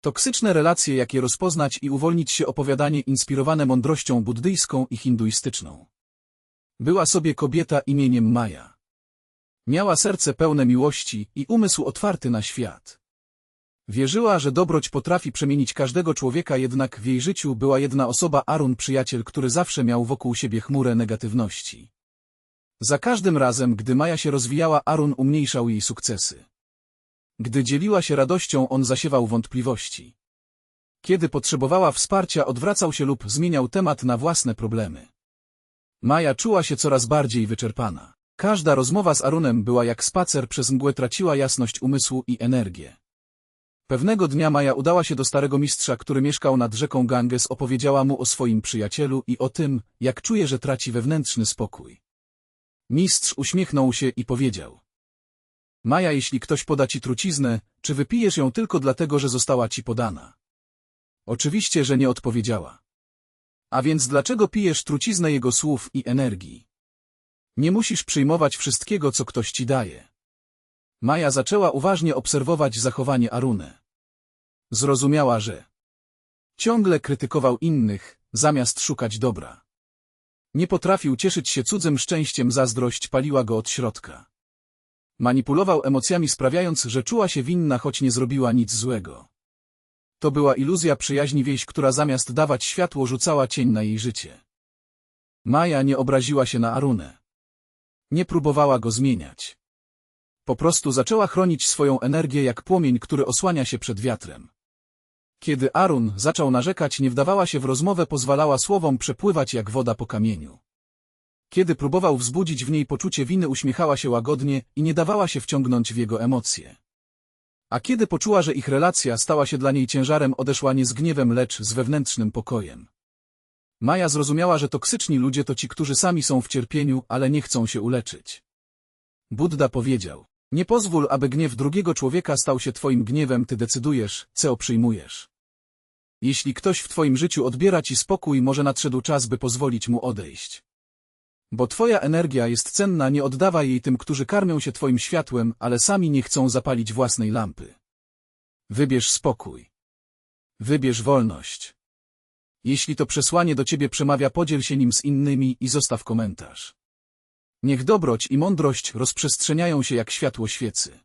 Toksyczne relacje, jakie rozpoznać i uwolnić się opowiadanie inspirowane mądrością buddyjską i hinduistyczną. Była sobie kobieta imieniem Maja. Miała serce pełne miłości i umysł otwarty na świat. Wierzyła, że dobroć potrafi przemienić każdego człowieka, jednak w jej życiu była jedna osoba Arun, przyjaciel, który zawsze miał wokół siebie chmurę negatywności. Za każdym razem, gdy Maja się rozwijała, Arun umniejszał jej sukcesy. Gdy dzieliła się radością, on zasiewał wątpliwości. Kiedy potrzebowała wsparcia, odwracał się lub zmieniał temat na własne problemy. Maja czuła się coraz bardziej wyczerpana. Każda rozmowa z Arunem była jak spacer przez mgłę traciła jasność umysłu i energię. Pewnego dnia Maja udała się do starego mistrza, który mieszkał nad rzeką Ganges, opowiedziała mu o swoim przyjacielu i o tym, jak czuje, że traci wewnętrzny spokój. Mistrz uśmiechnął się i powiedział. Maja, jeśli ktoś poda ci truciznę, czy wypijesz ją tylko dlatego, że została ci podana? Oczywiście, że nie odpowiedziała. A więc dlaczego pijesz truciznę jego słów i energii? Nie musisz przyjmować wszystkiego, co ktoś ci daje. Maja zaczęła uważnie obserwować zachowanie Arune. Zrozumiała, że ciągle krytykował innych, zamiast szukać dobra. Nie potrafił cieszyć się cudzym szczęściem, zazdrość paliła go od środka. Manipulował emocjami sprawiając, że czuła się winna, choć nie zrobiła nic złego. To była iluzja przyjaźni wieś, która zamiast dawać światło rzucała cień na jej życie. Maja nie obraziła się na Arunę. Nie próbowała go zmieniać. Po prostu zaczęła chronić swoją energię jak płomień, który osłania się przed wiatrem. Kiedy Arun zaczął narzekać, nie wdawała się w rozmowę, pozwalała słowom przepływać jak woda po kamieniu. Kiedy próbował wzbudzić w niej poczucie winy, uśmiechała się łagodnie i nie dawała się wciągnąć w jego emocje. A kiedy poczuła, że ich relacja stała się dla niej ciężarem, odeszła nie z gniewem, lecz z wewnętrznym pokojem. Maja zrozumiała, że toksyczni ludzie to ci, którzy sami są w cierpieniu, ale nie chcą się uleczyć. Buddha powiedział, nie pozwól, aby gniew drugiego człowieka stał się twoim gniewem, ty decydujesz, co przyjmujesz. Jeśli ktoś w twoim życiu odbiera ci spokój, może nadszedł czas, by pozwolić mu odejść. Bo twoja energia jest cenna, nie oddawaj jej tym, którzy karmią się twoim światłem, ale sami nie chcą zapalić własnej lampy. Wybierz spokój. Wybierz wolność. Jeśli to przesłanie do ciebie przemawia, podziel się nim z innymi i zostaw komentarz. Niech dobroć i mądrość rozprzestrzeniają się jak światło świecy.